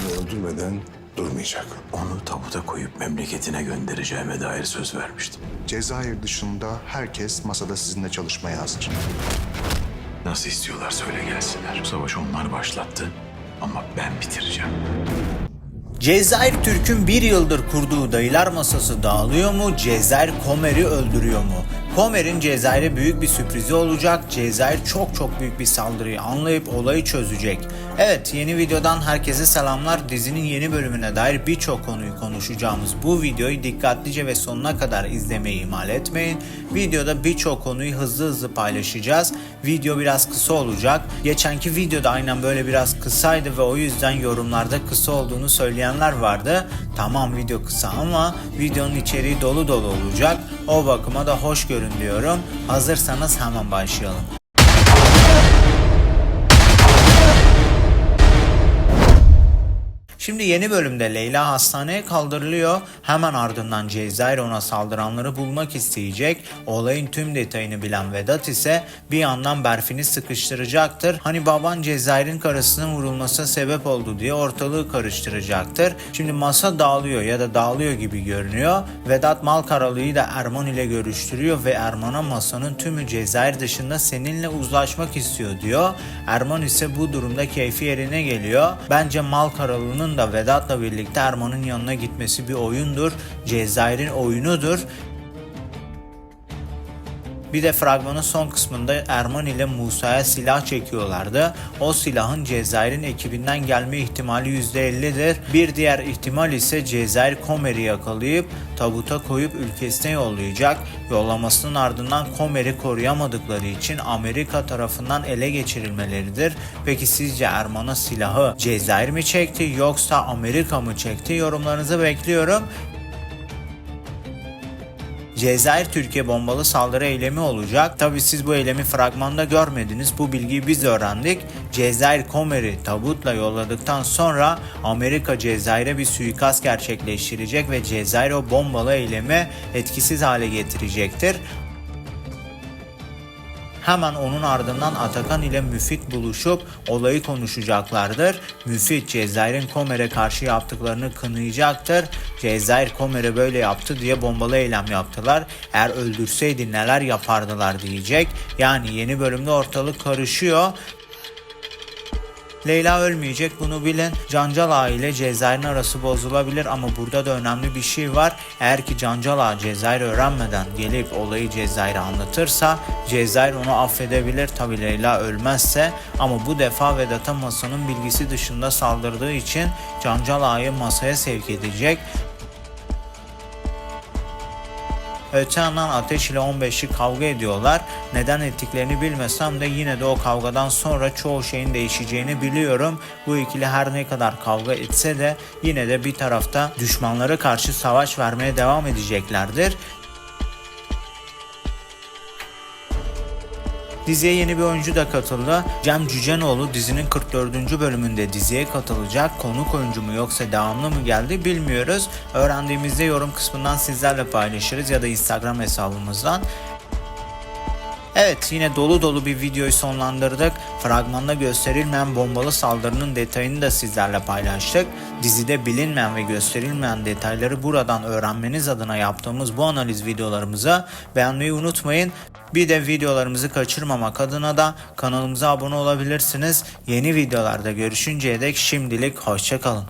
Hasan'ı öldürmeden durmayacak. Onu tabuta koyup memleketine göndereceğime dair söz vermiştim. Cezayir dışında herkes masada sizinle çalışmaya hazır. Nasıl istiyorlar söyle gelsinler. Bu savaşı onlar başlattı ama ben bitireceğim. Cezayir Türk'ün bir yıldır kurduğu dayılar masası dağılıyor mu? Cezayir Komer'i öldürüyor mu? Komer'in Cezayir'e büyük bir sürprizi olacak. Cezayir çok çok büyük bir saldırıyı anlayıp olayı çözecek. Evet yeni videodan herkese selamlar. Dizinin yeni bölümüne dair birçok konuyu konuşacağımız bu videoyu dikkatlice ve sonuna kadar izlemeyi ihmal etmeyin. Videoda birçok konuyu hızlı hızlı paylaşacağız. Video biraz kısa olacak. Geçenki videoda aynen böyle biraz kısaydı ve o yüzden yorumlarda kısa olduğunu söyleyenler vardı. Tamam video kısa ama videonun içeriği dolu dolu olacak. O bakıma da hoş görün diyorum. Hazırsanız hemen başlayalım. Şimdi yeni bölümde Leyla hastaneye kaldırılıyor. Hemen ardından Cezayir ona saldıranları bulmak isteyecek. Olayın tüm detayını bilen Vedat ise bir yandan Berfin'i sıkıştıracaktır. Hani baban Cezayir'in karısının vurulmasına sebep oldu diye ortalığı karıştıracaktır. Şimdi masa dağılıyor ya da dağılıyor gibi görünüyor. Vedat Malkaralı'yı da Erman ile görüştürüyor ve Erman'a masanın tümü Cezayir dışında seninle uzlaşmak istiyor diyor. Erman ise bu durumda keyfi yerine geliyor. Bence Malkaralı'nın da Vedat'la birlikte Erman'ın yanına gitmesi bir oyundur. Cezayir'in oyunudur. Bir de fragmanın son kısmında Erman ile Musa'ya silah çekiyorlardı. O silahın Cezayir'in ekibinden gelme ihtimali %50'dir. Bir diğer ihtimal ise Cezayir Komer'i yakalayıp tabuta koyup ülkesine yollayacak. Yollamasının ardından Komer'i koruyamadıkları için Amerika tarafından ele geçirilmeleridir. Peki sizce Erman'a silahı Cezayir mi çekti yoksa Amerika mı çekti? Yorumlarınızı bekliyorum. Cezayir Türkiye bombalı saldırı eylemi olacak. Tabi siz bu eylemi fragmanda görmediniz. Bu bilgiyi biz öğrendik. Cezayir Komer'i tabutla yolladıktan sonra Amerika Cezayir'e bir suikast gerçekleştirecek ve Cezayir o bombalı eylemi etkisiz hale getirecektir. Hemen onun ardından Atakan ile Müfit buluşup olayı konuşacaklardır. Müfit Cezayir'in Komer'e karşı yaptıklarını kınayacaktır. Cezayir Komer'e böyle yaptı diye bombalı eylem yaptılar. Eğer öldürseydi neler yapardılar diyecek. Yani yeni bölümde ortalık karışıyor. Leyla ölmeyecek bunu bilin. Cancal Ağa ile Cezayir'in arası bozulabilir ama burada da önemli bir şey var. Eğer ki Cancal Ağa Cezayir öğrenmeden gelip olayı Cezayir'e anlatırsa Cezayir onu affedebilir tabi Leyla ölmezse ama bu defa Vedat'a masanın bilgisi dışında saldırdığı için Cancal Ağa'yı masaya sevk edecek. Öte yandan Ateş ile 15'i kavga ediyorlar. Neden ettiklerini bilmesem de yine de o kavgadan sonra çoğu şeyin değişeceğini biliyorum. Bu ikili her ne kadar kavga etse de yine de bir tarafta düşmanlara karşı savaş vermeye devam edeceklerdir. Diziye yeni bir oyuncu da katıldı. Cem Cücenoğlu dizinin 44. bölümünde diziye katılacak. Konuk oyuncu mu yoksa devamlı mı geldi bilmiyoruz. Öğrendiğimizde yorum kısmından sizlerle paylaşırız ya da Instagram hesabımızdan. Evet yine dolu dolu bir videoyu sonlandırdık. Fragmanda gösterilmeyen bombalı saldırının detayını da sizlerle paylaştık. Dizide bilinmeyen ve gösterilmeyen detayları buradan öğrenmeniz adına yaptığımız bu analiz videolarımıza beğenmeyi unutmayın. Bir de videolarımızı kaçırmamak adına da kanalımıza abone olabilirsiniz. Yeni videolarda görüşünceye dek şimdilik hoşçakalın.